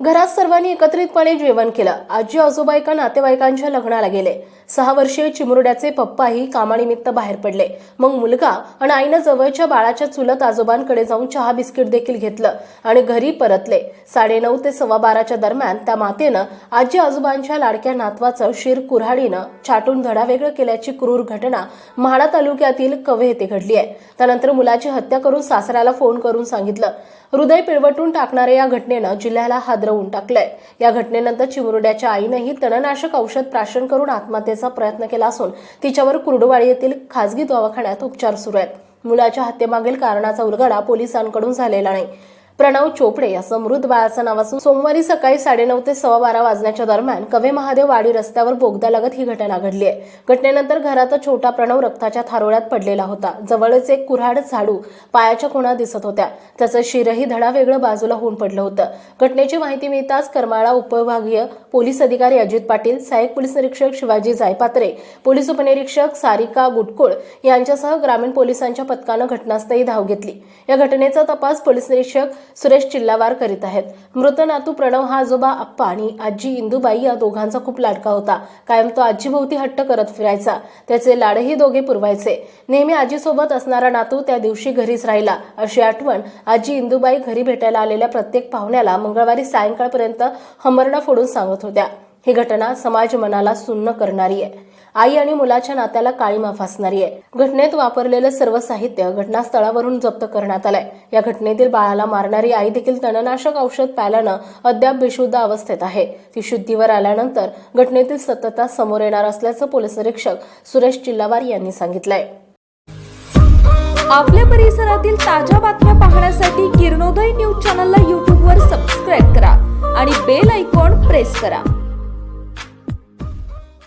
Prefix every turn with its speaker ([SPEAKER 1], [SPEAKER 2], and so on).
[SPEAKER 1] घरात सर्वांनी एकत्रितपणे जेवण केलं. आजी आजोबा एका नातेवाईकांच्या लग्नाला गेले. सहा वर्षीय चिमुरड्याचे पप्पाही कामानिमित्त बाहेर पडले. मग मुलगा आणि आईनं जवळच्या बाळाच्या चुलत आजोबांकडे जाऊन चहा बिस्किट देखील घेतलं आणि घरी परतले. साडेनऊ ते सव्वा बाराच्या दरम्यान त्या मातेनं आजी आजोबांच्या लाडक्या नातवाचं शिर कुऱ्हाडीनं चाटून धडावेगळं केल्याची क्रूर घटना म्हाडा तालुक्यातील कवे येथे घडली आहे. त्यानंतर मुलाची हत्या करून सासऱ्याला फोन करून सांगितलं. हृदय पिळवटून टाकणाऱ्या या घटनेनं जिल्ह्याला हादर हादरवून टाकलंय. या घटनेनंतर चिमुरड्याच्या आईनंही तणनाशक औषध प्राशन करून आत्महत्येचा प्रयत्न केला असून तिच्यावर कुर्डुवाडी येथील खासगी दवाखान्यात उपचार सुरू आहेत. मुलाच्या हत्येमागील कारणाचा उलगडा पोलिसांकडून झालेला नाही. प्रणव चोपडे असं मृत बाळाचं नाव असून सोमवारी सकाळी साडेनऊ ते सव्वा बारा वाजण्याच्या दरम्यान कवे महादेव वाडी रस्त्यावर बोगद्यालगत ही घटना घडली आहे. घटनेनंतर घरात छोटा प्रणव रक्ताच्या थारोळ्यात पडलेला होता. जवळच एक कुऱ्हाड झाडू पायाच्या खुणा दिसत होत्या. त्याचं शिरही धडा वेगळं बाजूला होऊन पडलं होतं. घटनेची माहिती मिळताच करमाळा उपविभागीय पोलीस अधिकारी अजित पाटील सहाय्यक पोलीस निरीक्षक शिवाजी जायपात्रे पोलीस उपनिरीक्षक सारिका गुटकुळ यांच्यासह ग्रामीण पोलिसांच्या पथकानं घटनास्थळी धाव घेतली. या घटनेचा तपास पोलीस निरीक्षक सुरेश चिल्लावार करीत आहेत. मृत नातू प्रणव हा आजोबा आप्पा आणि आजी इंदुबाई या दोघांचा खूप लाडका होता. कायम तो आजीभोवती हट्ट करत फिरायचा. त्याचे लाडही दोघे पुरवायचे. नेहमी आजीसोबत असणारा नातू त्या दिवशी घरीच राहिला. अशी आठवण आजी इंदुबाई घरी भेटायला आलेल्या प्रत्येक पाहुण्याला मंगळवारी सायंकाळपर्यंत हमरडा फोडून सांगत होत्या. ही घटना समाज मनाला सुन्न करणारी आहे. आई आणि मुलाच्या नात्याला काळीमा फासणारी आहे. घटनेत वापरलेलं सर्व साहित्य घटनास्थळावरून जप्त करण्यात आलंय. या घटनेतील बाळाला मारणारी आई देखील तणनाशक औषध प्यायल्यानं अद्याप बेशुद्ध अवस्थेत आहे. ती शुद्धीवर आल्यानंतर घटनेतील सतता समोर येणार असल्याचं पोलीस निरीक्षक सुरेश चिल्लावार यांनी सांगितलंय.
[SPEAKER 2] आपल्या परिसरातील ताज्या बातम्या पाहण्यासाठी किरणोदय न्यूज चॅनलला यूट्यूबवर सबस्क्राईब करा आणि बेल आयकॉन प्रेस करा.